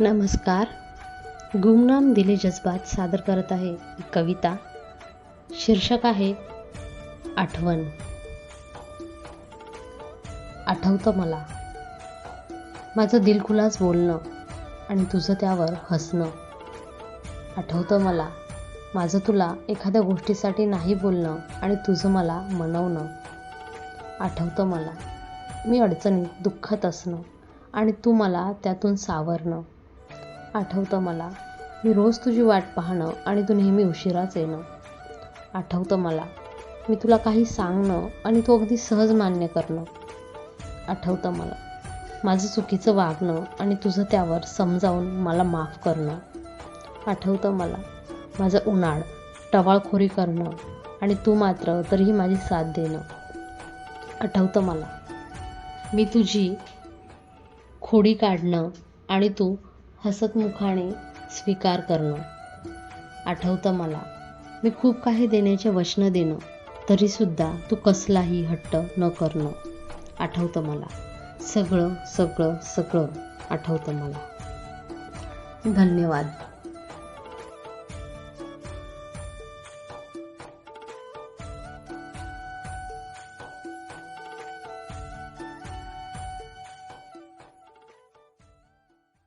नमस्कार. गुमनाम दिले जज्बात सादर करत आहे कविता. शीर्षक आहे आठवण. आठवतं मला. माझं दिलखुलास बोलणं आणि तुझं त्यावर हसणं. आठवतं मला माझं तुला एखाद्या गोष्टीसाठी नाही बोलणं आणि तुझं मला मनवणं. आठवतं मला मी अडचणीत दुःखात असणं आणि तू मला त्यातून सावरणं. आठवतं मला. मी रोज तुझी वाट पाहणं आणि तू नेहमी उशिराच येणं. आठवतं मला. मी तुला काही सांगणं आणि तू अगदी सहज मान्य करणं. आठवतं मला. माझं चुकीचं वागणं आणि तुझं त्यावर समजावून मला माफ करणं. आठवतं मला. माझं उन्हाळ टवाळखोरी करणं आणि तू मात्र तरीही माझी साथ देणं. आठवतं मला. मी तुझी खोडी काढणं आणि तू हसतमुखाने स्वीकार करणं. आठवतं मला मी खूप काही देण्याचे वचनं देणं तरीसुद्धा तू कसलाही हट्ट न करणं. आठवतं मला. सगळं सगळं सगळं आठवतं मला. धन्यवाद.